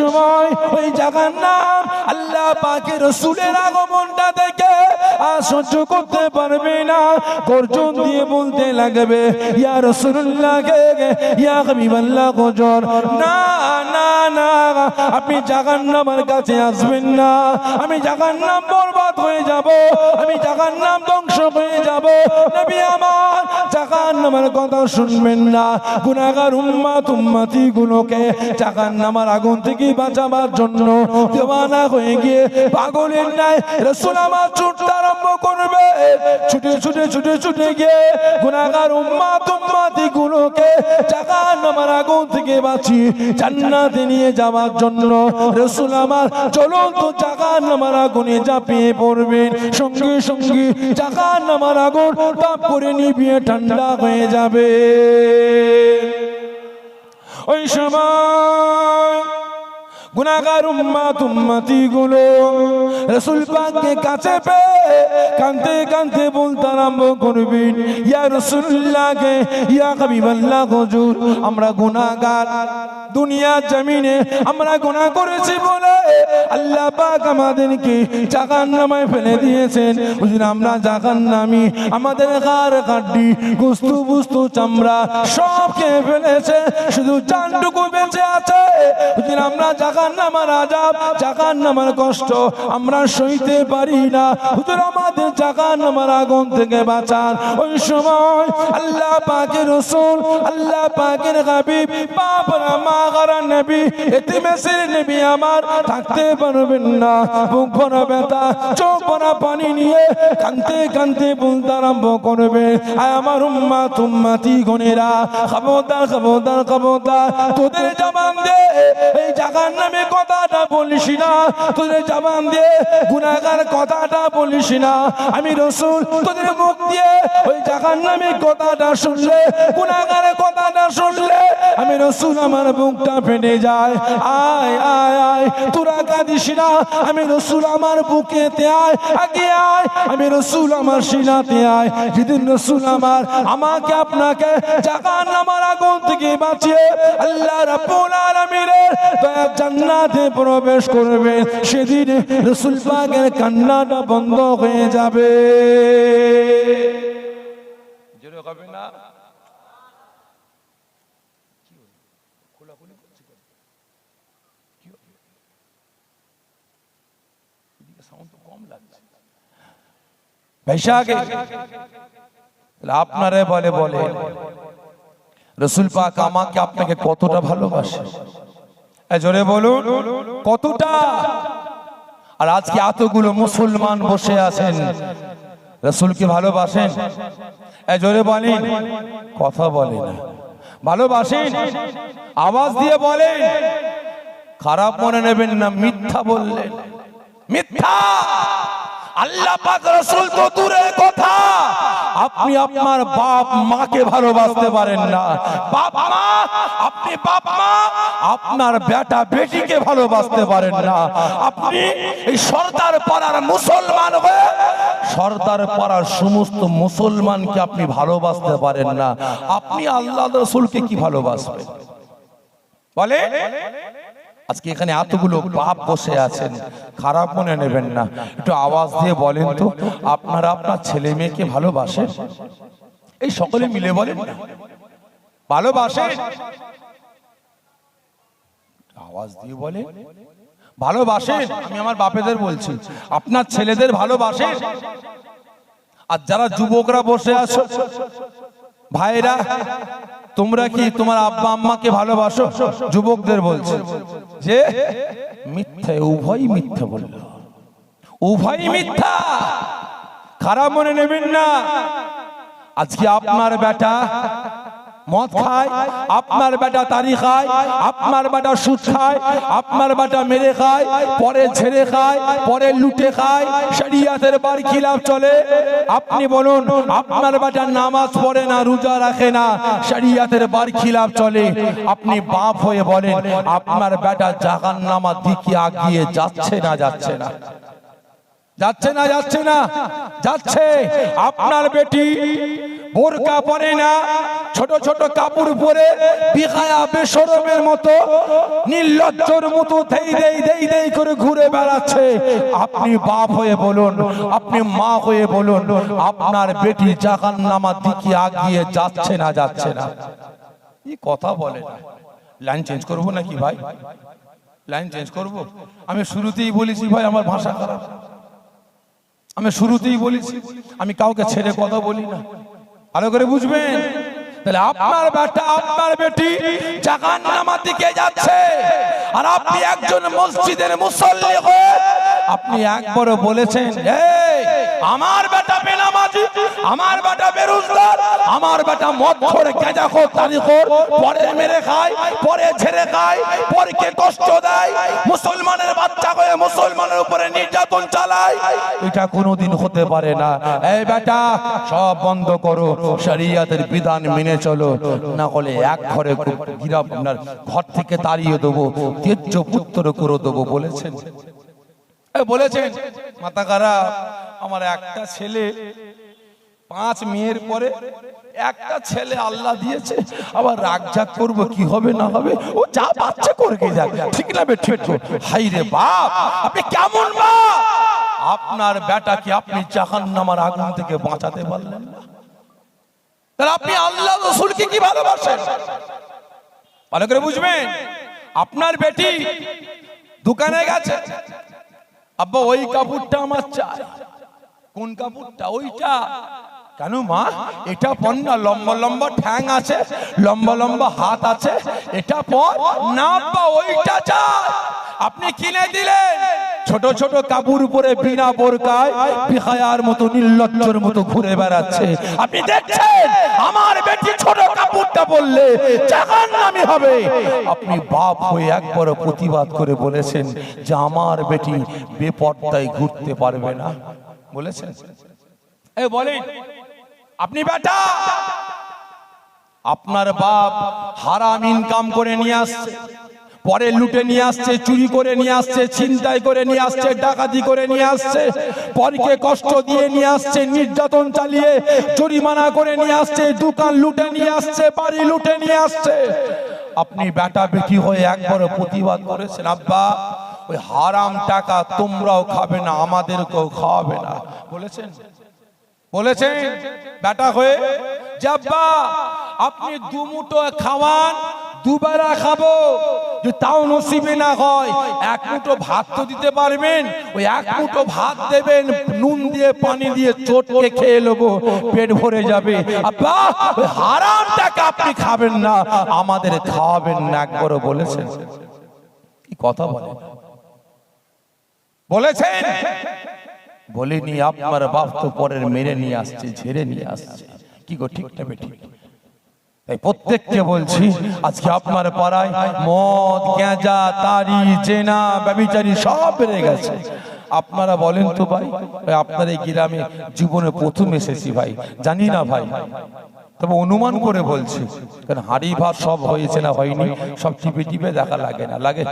সময় ওই জায়গার নাম আল্লাহ পাকের রসুলের আগমনটা দেখে করতে পারবে না। গর্জন দিয়ে বলতে লাগবে আমি বরবাদ হয়ে যাব, আমি ধ্বংস হয়ে যাব। নবী আমার কথা শুনবেন না। গুলোকে আগুন থেকে বাঁচাবার জন্য দেওয়ানা হয়ে গিয়ে পাগলের নাই রসুল আমার ছুটতে আরম্ভ করবে। ছুটে ছুটে ছুটে ছুটে গিয়ে গুনাগার উম্মাত উম্মাতি গুলোকে নামার আগুন থেকে বাঁচিয়ে জান্নাতে নিয়ে যাওয়ার জন্য। রসুল আমার চলন্ত জাগান নামার আগুনে ঝাঁপিয়ে পড়বেন। সঙ্গে সঙ্গে নামার আগুন তাপ করে নিবিয়ে ঠান্ডা হয়ে যাবে। ওই সময় গুনাগার উম্মা উম্মাতি গুলো রসুল পাককে কাছে পেয়ে কানতে কানতে বলতে আরম্ভ করবেন। ইয়া রসুল্লাহকে ইয়া হাবিবাল্লাহ হুজুর, আমরা গুণাগার দুনিয়া জমিনে আমরা গুনাহ করেছি বলে আল্লাহ পাক আমাদেরকে জাহান্নামে ফেলে দিয়েছেন। হুজুর, আমরা জাহান্নামী, আমাদের গার কাড্ডি গুস্তু বুস্তু চামড়া সব খেয়ে ফেলেছে। শুধু জানটুকু বেঁচে আছে। হুজুর, আমরা জাহান্নামার আজাব জাহান্নামার কষ্ট আমরা সইতে পারি না। হুজুর, আমাদের জাহান্নামার আগুন থেকে বাঁচান ওই সময় আল্লাহ পাকের রসুল, আল্লাহ পাকের হাবিব, বাপরা, মা গারা নবী এতিমেসের নবী আমার থাকতে পারবেন না, বুক ভরা ব্যথা, চোখ ভরা পানি নিয়ে কানতে কানতে বলতে আরম্ভ করবে। আয় আমার উম্মা তুম্মাতি গনেরা খবরদার খবরদার খবরদার, তোদের জবান দে, এই জাগার নামে কথাটা বলিস না, তোদের জবান দিয়ে গুনাগার কথাটা বলিস না, আমি রসুল, তোদের মুখ দিয়ে ওই জাগার নামে কথাটা শুনলে গুনাগারের কথাটা শুনলে, আমি রসুল আমার বুকটা ফেটে যায়। আয় আয় আয়, তোরা কাঁদিস না। আমি রসুল আমার বুকেতে আমি রসুল আমার সিনাতে আয়। যেদিন রসুল আমার আমাকে আপনাকে আমার আগুন থেকে বাঁচিয়ে আল্লাহ জান্নাতে প্রবেশ করবে। সেদিন রসুল পাকের কান্নাটা বন্ধ হয়ে যাবে। না। বৈশাখে আপনারে বলে বলে রসুল পাক আমাকে আপনাকে কতটা ভালোবাসে? জোরে বলুন, কতটা? আর আজকে এতগুলো মুসলমান বসে আছেন, রসুলকে ভালোবাসেন? জোরে বলেন, কথা বলে না ভালোবাসেন? আওয়াজ দিয়ে বলেন, খারাপ মনে নেবেন না, মিথ্যা বললেন। মিথ্যা। আল্লাহ রসুল তো দূরের কথা। আপনি আপনার বাপ মাকে ভালোবাসতে পারেন না। বাপ মা, আপনি বাপ মা, আপনার বেটা বেটিকে ভালোবাসতে পারেন না। আপনি এই সর্দার পাড়ার মুসলমান হয়ে, সর্দার পাড়ার সমস্ত মুসলমানকে আপনি ভালোবাসতে পারেন না। আপনি আল্লাহ রসুলকে কি ভালোবাসবেন? বলে আজকে এখানে এতগুলো বাপ বসে আছেন, খারাপ মনে নেবেন না। একটু আওয়াজ দিয়ে বলেন তো, আপনারা আপনার ছেলে মেয়েকে ভালোবাসেন? এই সকলে মিলে বলেন না। ভালোবাসেন? আওয়াজ দিয়ে বলে ভালোবাসেন? আমি আমার বাপেদের বলছি, আপনার ছেলেদের ভালোবাসেন? আর যারা যুবকরা বসে আছো ভাইরা, তোমরা কি তোমার আব্বা আম্মাকে ভালোবাসো? যুবকদের বলছে। যে, মিথ্যা, উভয় মিথ্যা বলল। উভয় মিথ্যা। খারাপ মনে নেবেন না। আজকে আপনার বেটা মদ খায়, আপনার বেটা তারি খায়, আপনার বেটা সুদ খায়, আপনার বেটা মেরে খায়, পরে খায়, পরে লুটে খায়, শরিয়াতের বার খিলাফ চলে। আপনি বলুন, আপনার বেটা নামাজ পড়ে না, রোজা রাখে না, শরিয়াতের বার খিলাফ চলে। আপনি বাপ হয়ে বলেন, আপনার বেটা জাগান নামার দিকে আগিয়ে যাচ্ছে না যাচ্ছে না। যাচ্ছে না যাচ্ছে না, যাচ্ছে। আপনার বেটি বোরকা পরে না, ছোট ছোট কাপড় পরে বিখায়া বেশরমের মতো, নির্লজ্জর মতো দেই দেই দেই দেই করে ঘুরে বেড়াচ্ছে। আপনি বাপ হয়ে বলুন, আপনি মা হয়ে বলুন, আপনার বেটি জাহান নামার দিকে আগিয়ে যাচ্ছে না যাচ্ছে না। কি কথা বলে না লাইন চেঞ্জ করব নাকি ভাই? লাইন চেঞ্জ করব? আমি শুরুতেই বলেছি ভাই, আমার ভাষা খারাপ। আমি শুরুতেই বলেছি, আমি কাউকে ছেড়ে কথা বলি না। ভালো করে বুঝবেন? তাহলে আপনার বেটা, আপনার বেটি দিকে যাচ্ছে? আর আপনি একজন মসজিদের মুসল্লি আপনি একবারও বলেছেন, এই আমার বেটা বেনামাজি, আমার বেটা বেরোজগার, আমার বেটা মদ খোর গেঁজা খোর তারি খোর পরে মেরে খায়, পরে ছেড়ে খায় পরকে কষ্ট দেয়, মুসলমানের বাচ্চা হয়ে মুসলমানের উপরে নির্যাতন চালায়। এটা কোনোদিন হতে পারে না। এই বেটা, সব বন্ধ করো, শরিয়াতের বিধান মেনে চলো। না হলে এক ঘরে গিরা আপনার ঘর থেকে তাড়িয়ে দেবো, তেজ্য পুত্র করে দেবো, বলেছেন। বলেছেন মাতা খারাপ। আমার একটা ছেলে, পাঁচ মেয়ের পরে একটা ছেলে আল্লাহ দিয়েছে, আবার রাগ জাগ করব, কি হবে না হবে? ও যা বাচ্চা করে যাক ঠিক না বে, ঠিক তো? হাই রে বাপ, আপনি কেমন বাপ আপনার বেটাকে আপনি জাহান নামার আগুন থেকে বাঁচাতে পারলেন না। তাহলে আপনি আল্লাহ রসুলকে কি ভালোবাসেন? ভালো করে বুঝবেন, আপনার বেটি দোকানে গেছে। আব্বা, ওই কাপড়টা আমার চাই। কোন কাপড়টা? ওইটা। কেন মা? এটা পর না, লম্বা লম্বা ঠ্যাং আছে, লম্বা লম্বা হাত আছে, এটা পর না আব্বা ওইটা চাই। আপনি কিনে দিলেন। ছোট ছোট কাপড় উপরে বিনা বোরকায় বিহায়ার মতো, নির্লজ্জর মতো ঘুরে বেড়াচ্ছে। আপনি দেখছেন? আমার বেটি ছোট কাপড়টা বললে জাহান্নামী হবে। আপনি বাপ হয়ে একবার প্রতিবাদ করে বলেছেন যে আমার বেটি বেপর্দায় ঘুরতে পারবে না। বলেছেন। এ বলেন আপনি বেটা আপনার বাপ হারাম ইনকাম করে নিয়ে আসছে পরে লুটে নিয়ে আসছে চুরি করে নিয়ে আসছে ছিনতাই করে নিয়ে আসছে ডাকাতি করে নিয়ে আসছে পরকে কষ্ট দিয়ে নিয়ে আসছে নির্যাতন চালিয়ে জরিমানা করে নিয়ে আসছে দোকান লুটে নিয়ে আসছে বাড়ি লুটে নিয়ে আসছে। আপনি বেটা বেটি হয়ে একবার প্রতিবাদ করেছেন আব্বা ওই হারাম টাকা তোমরাও খাবে না, আমাদেরকেও খাওয়াবে না। বলেছেন? বলেছেন? বেটা হয়ে? যাব্বা আপনি দুমুটো খাওয়ান, দুবেলা খাব। যে তাও নসিবে না হয়, এক মুঠো ভাত তো দিতে পারবেন। ওই এক মুঠো ভাত দেবেন, নুন দিয়ে, পানি দিয়ে চটকে খেয়ে নেব, পেট ভরে যাবে। আব্বা হারাম টাকা আপনি খাবেন না, আমাদের খাওয়াবেন না, একবারও বলেছেন। কি কথা বলেন বলেছেন বলিনি আপনার বাপ তো পরের মেরে নিয়ে আসছে ঝেড়ে নিয়ে আসছে। কি গো ঠিক না ঠিক তাই প্রত্যেককে বলছি আজকে আপনার পাড়ায় মদ গেঁজা তারি জেনা ব্যবিচারী সব বেড়ে গেছে। আপনারা বলেন তো ভাই, আপনার এই গ্রামে জীবনে প্রথম এসেছি ভাই জানি না ভাই। তবে অনুমান করে বলছি, কারণ হাড়ি ভাত সব হয়েছে না হয়নি, সব টিপে টিপে দেখা লাগে না, লাগে।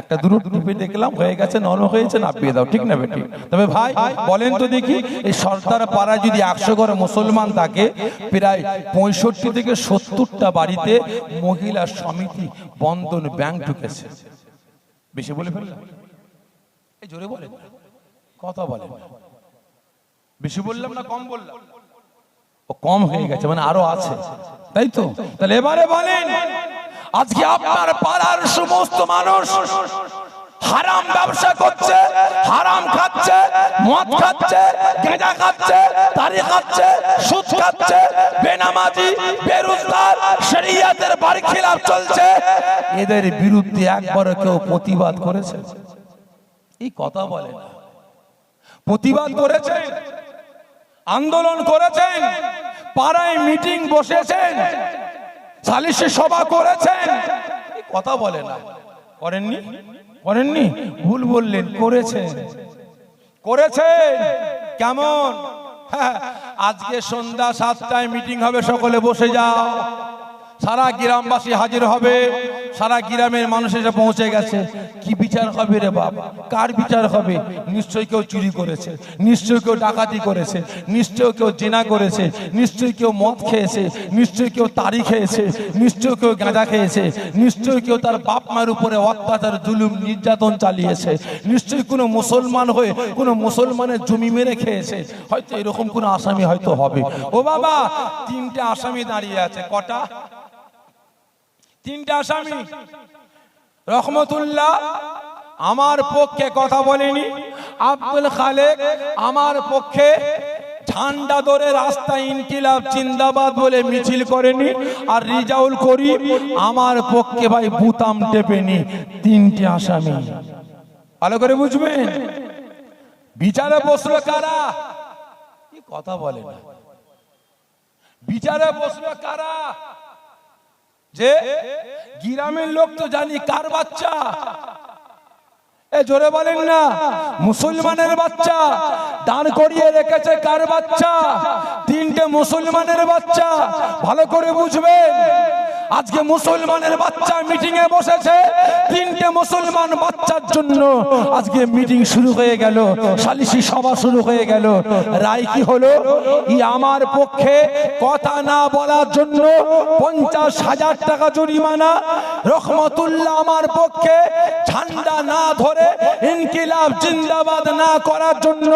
একটা দূর টিপে দেখলাম, হয়ে গেছে, নরম হয়েছে না পেয়ে দাও, ঠিক না বেটি? তবে ভাই, বলেন তো দেখি, এই সর্দার পাড়ায় যদি একশো ঘর মুসলমান থাকে, প্রায় পঁয়ষট্টি থেকে সত্তরটা বাড়িতে মহিলা সমিতি বন্ধন ব্যাংক ঢুকেছে। বেশি বলে জোরে বলেন। কথা বলেন। বেশি বললাম না, কম বললাম। ও কম হয়ে গেছে মানে আরও আছে। তাই তো? তাহলে এবারে বলেন, আজকে আপনার পাড়ার সমস্ত মানুষ হারাম ব্যবসা করছে, হারাম খাচ্ছে, মদ খাচ্ছে, গেঁজা খাচ্ছে, তারি খাচ্ছে, সুদ খাচ্ছে, বেনামাজি, বেরোজগার, শরিয়াতের বাড়ি খিলাফ চলছে। এদের বিরুদ্ধে একবার কেউ প্রতিবাদ করেছে? এই কথা বলে প্রতিবাদ করেছেন আন্দোলন করেছেন পাড়ায় মিটিং বসেছেন সালিশি সভা করেছেন। কথা বলে না। করেননি? করেননি? ভুল বললেন। করেছেন। করেছেন। কেমন? হ্যাঁ, আজকে সন্ধ্যা সাতটায় মিটিং হবে সকলে বসে যাও। সারা গ্রামবাসী হাজির হবে। সারা গ্রামের মানুষ এসে পৌঁছে গেছে। কি বিচার হবে রে বাপ? কার বিচার হবে? নিশ্চয়ই কেউ চুরি করেছে, নিশ্চয়ই কেউ ডাকাতি করেছে, নিশ্চয়ই কেউ জেনা করেছে, নিশ্চয়ই কেউ মদ খেয়েছে, নিশ্চয়ই কেউ তারি খেয়েছে, নিশ্চয়ই কেউ গাঁজা খেয়েছে, নিশ্চয়ই কেউ তার বাপ মায়ের উপরে অত্যাচার, জুলুম, নির্যাতন চালিয়েছে, নিশ্চয়ই কোনো মুসলমান হয়ে কোনো মুসলমানের জমি মেরে খেয়েছে। হয়তো এরকম কোনো আসামি হয়তো হবে। ও বাবা, তিনটে আসামি দাঁড়িয়ে আছে, কটা? তিনটে আসামি রহমতুল্লাহ, আমার পক্ষে কথা বলেনি। আব্দুল খালেক, আমার পক্ষে ঝান্ডা ধরে রাস্তায় ইনকিলাব জিন্দাবাদ বলে মিছিল করেনি। আর রিজাউল করি আমার পক্ষে ভাই বুতাম টেপেনি। তিনটে আসামি ভালো করে বুঝবেন? বিচারে বসল কারা? কি কথা বলে না। বিচারে বসল কারা? যে গ্রামের লোক তো জানি কার বাচ্চা। এ জোরে বলেন না, মুসলমানের বাচ্চা, দাঁড় করিয়ে রেখেছে কার বাচ্চা? তিনটে মুসলমানের বাচ্চা, ভালো করে বুঝবেন। আজকে মুসলমানের বাচ্চা মিটিং এ বসেছে। তিনটে মুসলমান বাচ্চার জন্য আজকে মিটিং শুরু হয়ে গেল। সালিসি সভা শুরু হয়ে গেল। রায় কি হলো? ই আমার পক্ষে কথা না বলার জন্য পঞ্চাশ হাজার টাকা জরিমানা। রহমতুল্লাহ আমার পক্ষে ঝান্ডা না ধরে ইনকিলাব জিন্দাবাদ না করার জন্য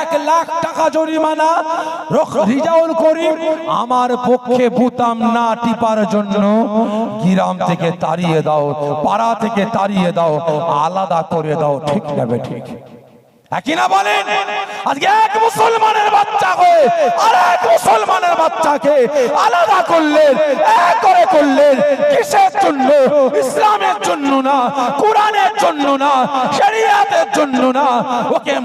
এক লাখ টাকা জরিমানা। রিজাউল করিম, আমার পক্ষে বুতাম না টিপার জন্য গ্রাম থেকে তাড়িয়ে দাও, পাড়া থেকে তাড়িয়ে দাও, আলাদা করে দাও, ঠিক নেবে ঠিক। জন্য? জন্য কোরআনের জন্য না, শরিয়াতের জন্য না। ওকে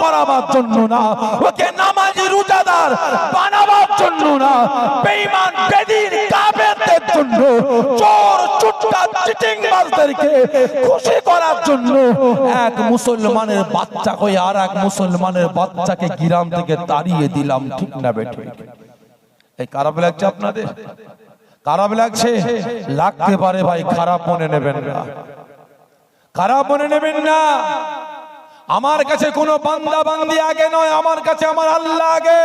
করাবার জন্য না। ওকে নামাজি রোজাদার বানাবার জন্য না, বেঈমান, বেদির, কাফেরদের জন্য, চোর চুট্টা চিটিং বাজদেরকে খুশি করার জন্য এক মুসলমানের বাচ্চা হয়ে আর এক মুসলমানের বাচ্চাকে গ্রাম থেকে তাড়িয়ে দিলাম, ঠিক না বেঠিক এই খারাপ লাগছে আপনাদের? খারাপ লাগছে? লাগতে পারে ভাই, খারাপ মনে নেবেন না। খারাপ মনে নেবেন না। আমার কাছে কোনো বান্দা বান্দি আগে নয়, আমার কাছে আমার আল্লাহ আগে।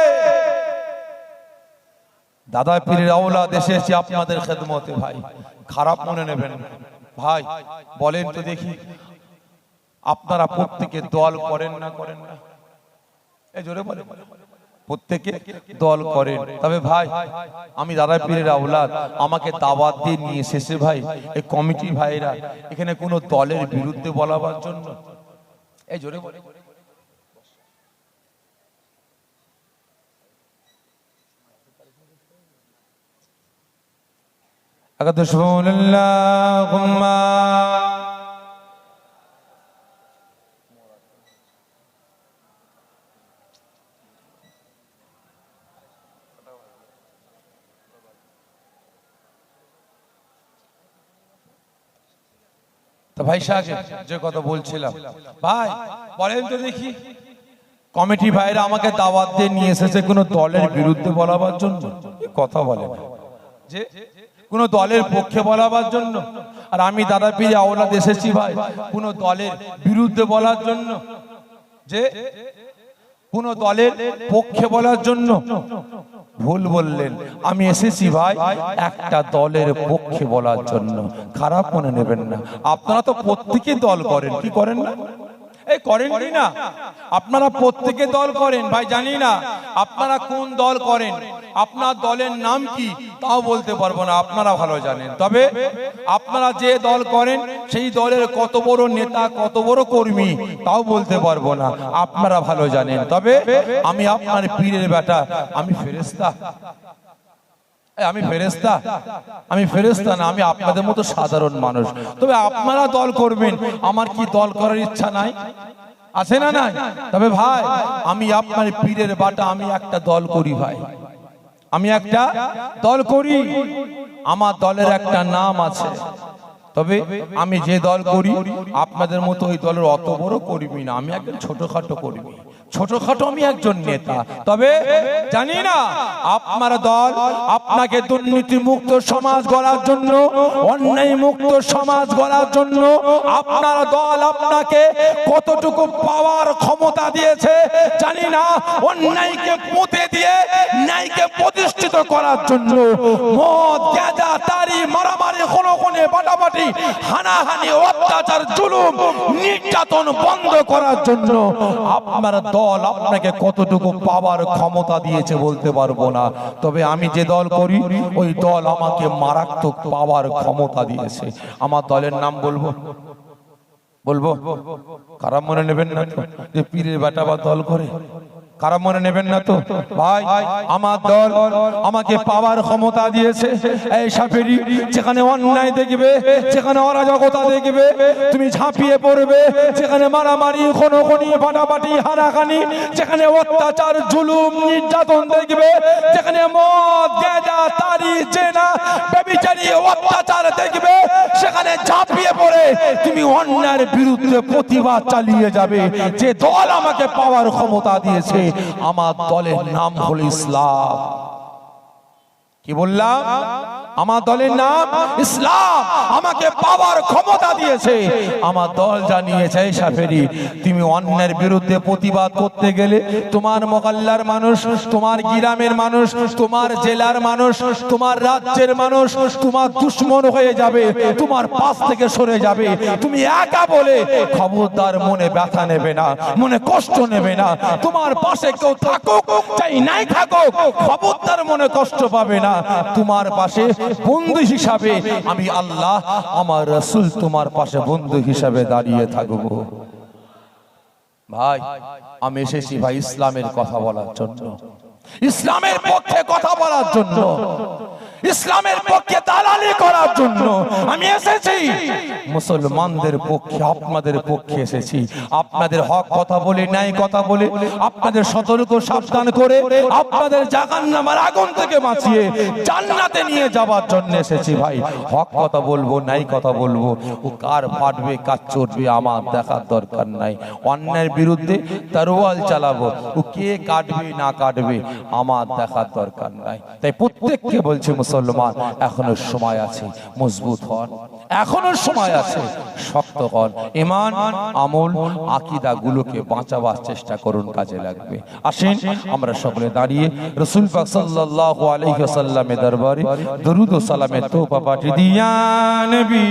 দাদা পীরের আওলাদ এসেছি আপনাদের খেদমতে, ভাই। খারাপ মনে নেবেন ভাই, বলেন তো দেখি, আপনারা প্রত্যেকে দল করেন না করেন না? এই জোরে বলেন। প্রত্যেকে দল করেন। তবে ভাই, আমি দাদা পীরের আওলাদ, আমাকে দাওয়াত দিয়ে নিয়ে এসেছে ভাই এই কমিটি ভাইরা এখানে কোনো দলের বিরুদ্ধে বলাবার জন্য এই জোরে বলে أقد شفون اللهم তো ভাই সাহেব যে কথা বলছিলাম। ভাই, বলেন তো দেখি। কমিটি ভাইরা আমাকে দাওয়াত দিয়ে নিয়ে এসেছে কোনো দলের বিরুদ্ধে বলাবার জন্য? কথা বলে যে কোন দলের পক্ষে বলাবার জন্য? আর আমি দাদা পীর আওলাদ এসেছি ভাই, কোন দলের বিরুদ্ধে বলার জন্য? যে কোন দলের পক্ষে বলার জন্য। ভুল বললেন। আমি এসেছি ভাই একটা দলের পক্ষে বলার জন্য। খারাপ মনে নেবেন না। আপনারা তো প্রত্যেকে দল করেন, কি করেন না? এই না। আপনারা প্রত্যেকে দল করেন, ভাই জানি না আপনারা কোন দল করেন, আপনার দলের নাম কি তাও বলতে পারব না, আপনারা ভালো জানেন। তবে আপনারা যে দল করেন, সেই দলের কত বড় নেতা, কত বড় কর্মী তাও বলতে পারব না, আপনারা ভালো জানেন। তবে আমি আপনার পীরের বেটা, আমি ফেরেস্তা আমি ফেরেস্তা আমি ফেরেস্তা না, আমি আপনাদের মতো সাধারণ মানুষ। তবে আপনারা দল করবেন। আমার কি দল করার ইচ্ছা নাই? আছে না নাই? তবে ভাই, আমি আপনার পীরের বাটা, আমি একটা দল করি ভাই। আমি একটা দল করি। আমার দলের একটা নাম আছে। তবে আমি যে দল করি, আপনাদের মতো ওই দলের অত বড় কর্মী না। আমি একটা ছোটখাটো কর্মী ছোটখাটো আমি একজন নেতা। তবে জানি না, আপনার দল আপনাকে দুর্নীতি মুক্ত সমাজ গড়ার জন্য অন্যায় মুক্ত সমাজ গড়ার জন্য আপনার দল আপনাকে কতটুকু পাওয়ার ক্ষমতা দিয়েছে জানি না, অন্যায়কে পুঁতে দিয়ে ন্যায়কে প্রতিষ্ঠিত করার জন্য। মদ গাঁজা তারি, মারামারি বাটাবাটি হানাহানি, অত্যাচার, জুলুম, নির্যাতন বন্ধ করার জন্য আপনার দল আপনাকে কতটুকু পাওয়ার ক্ষমতা দিয়েছে বলতে পারব না। তবে আমি যে দল করি, ওই দল আমাকে মারাত্মক পাওয়ার ক্ষমতা দিয়েছে। আমার দলের নাম বলব? বলব? কারা মনে নেবেন না যে পীরের বেটা বা দল করে? কারা মনে নেবেন না তো? ভাই, আমার দল আমাকে পাওয়ার ক্ষমতা দিয়েছে। এই সাপেরি যেখানে অন্যায় দেখবে, যেখানে অরাজকতা দেখবে, তুমি ঝাঁপিয়ে পড়বে, যেখানে মারামারি খনি ফাটাফাটি হানাখানি যেখানে অত্যাচার, জুলুম, নির্যাতন দেখবে, যেখানে মদ, গেজা, তারি জেনা ব্যবিচারী অত্যাচার দেখবে, সেখানে ঝাঁপিয়ে পড়ে, তুমি অন্যায়ের বিরুদ্ধে প্রতিবাদ চালিয়ে যাবে। যে দল আমাকে পাওয়ার ক্ষমতা দিয়েছে আমার দলের নাম হলো ইসলাম। কি বললাম? আমার দলের নাম ইসলাম। আমাকে পাওয়ার ক্ষমতা দিয়েছে। আমার দল জানিয়েছে সাফেরি, তুমি অন্যের বিরুদ্ধে প্রতিবাদ করতে গেলে তোমার মোকাল্লার মানুষ, তোমার গ্রামের মানুষ, তোমার জেলার মানুষ, তোমার রাজ্যের মানুষ, তোমার দুশ্মন হয়ে যাবে, তোমার পাশ থেকে সরে যাবে। তুমি একা বলে খবরদার মনে ব্যথা নেবে না, মনে কষ্ট নেবে না। তোমার পাশে কেউ থাকুক, চাই নাই থাকুক, খবরদার মনে কষ্ট পাবে না। তোমার পাশে বন্ধু হিসাবে আমি আল্লাহ, আমার রসুল তোমার পাশে বন্ধু হিসাবে দাঁড়িয়ে থাকব। ভাই, আমি এসেছি ভাই ইসলামের কথা বলার জন্য। ইসলামের পক্ষে কথা বলার জন্য। ইসলামের পক্ষে দালালি করার জন্য আমি এসেছি। মুসলমানদের পক্ষে, আপনাদের পক্ষে এসেছি। আপনাদের হক কথা বলে, ন্যায় কথা বলে, আপনাদের সতর্ক, সাবধান করে আপনাদের জাহান্নামের আগুন থেকে বাঁচিয়ে জান্নাতে নিয়ে যাওয়ার জন্য এসেছি ভাই। হক কথা বলব, ন্যায় কথা বলব। ও কার ফাটবে কার চড়বে আমার দেখার দরকার নাই। অন্যায়ের বিরুদ্ধে তারওয়াল চালাবো। ও কে কাটবে, না কাটবে, আমার দেখার দরকার নাই। তাই প্রত্যেককে বলছে মুসলমান এখনও সময় আছে, মজবুত হন। এখনও সময় আছে, শক্ত হন। ইমান, আমল আকিদা গুলোকে বাঁচাবার চেষ্টা করুন, কাজে লাগবে। আসেন, আমরা সকলে দাঁড়িয়ে রসুল পাক সাল্লাল্লাহু আলাইহি দরবারে দরুদ ও সালামের তোপা পাঠিয়ে দিয়া নবী!